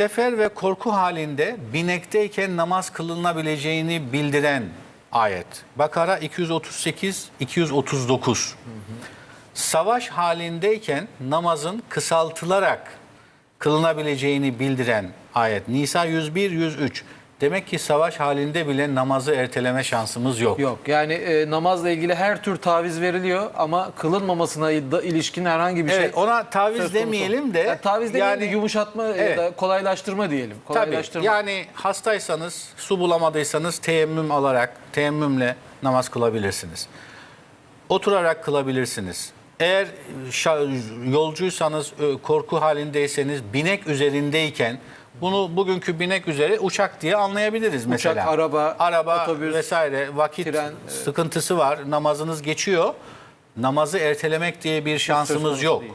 sefer ve korku halinde binekteyken namaz kılınabileceğini bildiren ayet. Bakara 238 239. Savaş halindeyken namazın kısaltılarak kılınabileceğini bildiren ayet. Nisa 101 103. Demek ki savaş halinde bile namazı erteleme şansımız yok. Yok yani e, namazla ilgili her tür taviz veriliyor ama kılınmamasına da ilişkin herhangi bir Evet, şey ona taviz demeyelim de Ya taviz demeyelim de yani- yumuşatma Evet. ya da kolaylaştırma diyelim. Tabii. Kolaylaştırma. Yani hastaysanız, su bulamadıysanız teyemmüm alarak, teyemmümle namaz kılabilirsiniz. Oturarak kılabilirsiniz. Eğer yolcuysanız, korku halindeyseniz, binek üzerindeyken bunu bugünkü binek üzeri uçak diye anlayabiliriz mesela. araba, araba otobüs, vesaire vakit tren, sıkıntısı var. Namazınız geçiyor. Namazı ertelemek diye bir şansımız yok. değil.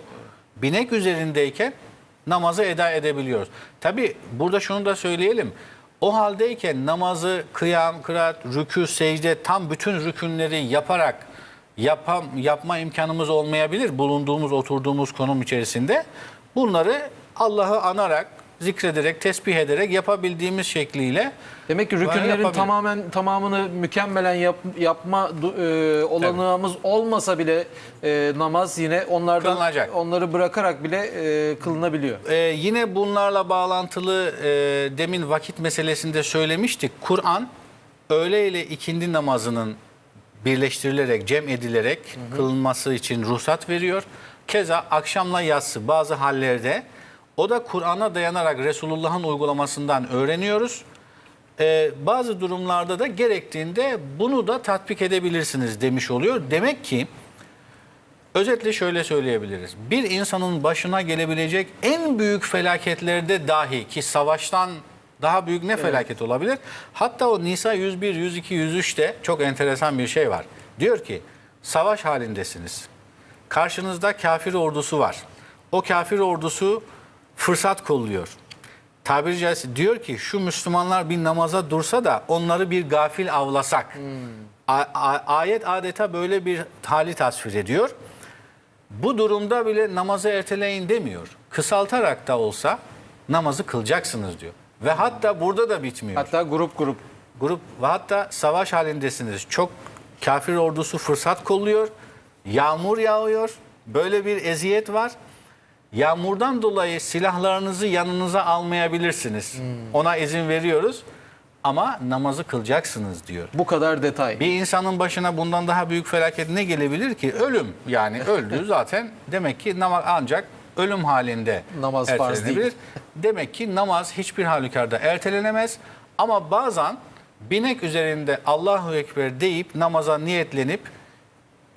Binek üzerindeyken namazı eda edebiliyoruz. Tabi burada şunu da söyleyelim. O haldeyken namazı kıyam, kıraat, rükû, secde tam bütün rükünleri yaparak yapam, yapma imkanımız olmayabilir bulunduğumuz, oturduğumuz konum içerisinde. Bunları Allah'ı anarak, zikrederek, tesbih ederek yapabildiğimiz şekliyle Demek ki rükünlerin tamamen tamamını mükemmelen yap- yapma e, olanağımız olmasa bile e, namaz yine onlardan Kılınacak. onları bırakarak bile e, kılınabiliyor. Ee, yine bunlarla bağlantılı e, demin vakit meselesinde söylemiştik. Kur'an öğle ile ikindi namazının birleştirilerek, cem edilerek kılınması için ruhsat veriyor. Keza akşamla yatsı bazı hallerde o da Kur'an'a dayanarak Resulullah'ın uygulamasından öğreniyoruz. Ee, bazı durumlarda da gerektiğinde bunu da tatbik edebilirsiniz demiş oluyor. Demek ki Özetle şöyle söyleyebiliriz. Bir insanın başına gelebilecek en büyük felaketlerde dahi ki savaştan daha büyük ne felaket olabilir? Hatta o Nisa 101, 102, 103'te çok enteresan bir şey var. Diyor ki savaş halindesiniz. Karşınızda kafir ordusu var. O kafir ordusu fırsat kolluyor. Tabiri caizse diyor ki şu Müslümanlar bir namaza dursa da onları bir gafil avlasak. A- ayet adeta böyle bir hali tasvir ediyor. Bu durumda bile namazı erteleyin demiyor. Kısaltarak da olsa namazı kılacaksınız diyor. Ve hatta burada da bitmiyor. Hatta grup grup Grup ve hatta savaş halindesiniz. Çok kafir ordusu fırsat kolluyor. Yağmur yağıyor. Böyle bir eziyet var. Yağmurdan dolayı silahlarınızı yanınıza almayabilirsiniz. Ona izin veriyoruz. Ama namazı kılacaksınız diyor. bu kadar detay. Bir insanın başına bundan daha büyük felaket ne gelebilir ki? Ölüm. Yani öldü zaten. Demek ki namaz ancak ölüm halinde Namaz farz ertelenebilir. değil. Demek ki namaz hiçbir halükarda ertelenemez. Ama bazen binek üzerinde Allahu Ekber deyip namaza niyetlenip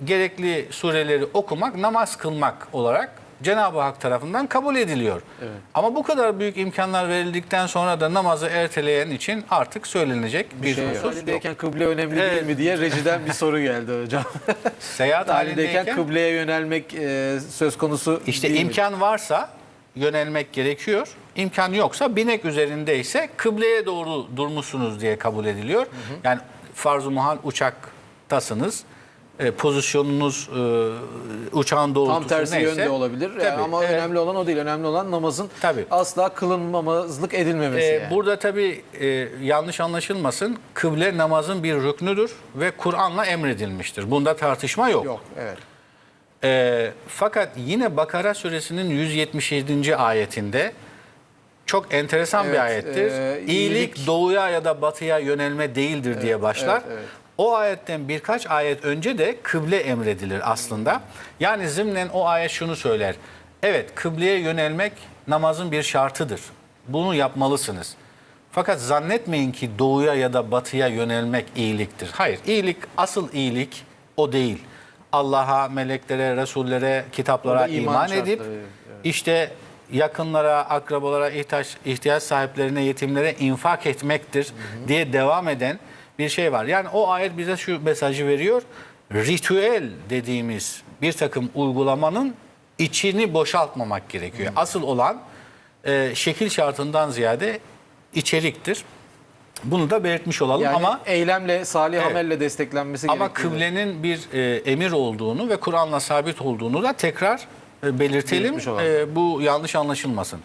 gerekli sureleri okumak, namaz kılmak olarak Cenab-ı Hak tarafından kabul ediliyor. Ama bu kadar büyük imkanlar verildikten sonra da namazı erteleyen için artık söylenecek bir, şey husus yok. halindeyken kıble önemli değil Evet. mi diye rejiden bir soru geldi hocam. Seyahat halindeyken kıbleye yönelmek e, söz konusu işte değil mi? imkan varsa yönelmek gerekiyor. İmkan yoksa binek üzerindeyse kıbleye doğru durmuşsunuz diye kabul ediliyor. Yani farz-ı muhal uçaktasınız. E, pozisyonunuz e, uçağın doğrultusu Tam tersi neyse. yönde olabilir E, Tabii, ama e, önemli olan o değil. Önemli olan namazın Tabii. asla kılınmamazlık edilmemesi. e, yani. Burada tabii e, yanlış anlaşılmasın. Kıble namazın bir rüknüdür ve Kur'an'la emredilmiştir. Bunda tartışma yok. Yok evet. E, fakat yine Bakara suresinin 177. ayetinde çok enteresan bir Evet, ayettir. e, iyilik, iyilik- doğuya ya da batıya yönelme değildir diye başlar. evet, evet. O ayetten birkaç ayet önce de kıble emredilir aslında. Yani zımnen o ayet şunu söyler. Evet kıbleye yönelmek namazın bir şartıdır. Bunu yapmalısınız. Fakat zannetmeyin ki doğuya ya da batıya yönelmek iyiliktir. Hayır, iyilik asıl iyilik o değil. Allah'a, meleklere, resullere, kitaplara iman iman şartları, edip evet. işte yakınlara, akrabalara, ihtiyaç, ihtiyaç sahiplerine, yetimlere infak etmektir diye devam eden bir şey var. Yani o ayet bize şu mesajı veriyor. Ritüel dediğimiz bir takım uygulamanın içini boşaltmamak gerekiyor. Asıl olan e, şekil şartından ziyade içeriktir. Bunu da belirtmiş olalım Yani ama eylemle, salih Evet. amelle desteklenmesi ama gerektiğini. kıblenin bir e, emir olduğunu ve Kur'an'la sabit olduğunu da tekrar e, belirtelim. E, bu yanlış anlaşılmasın.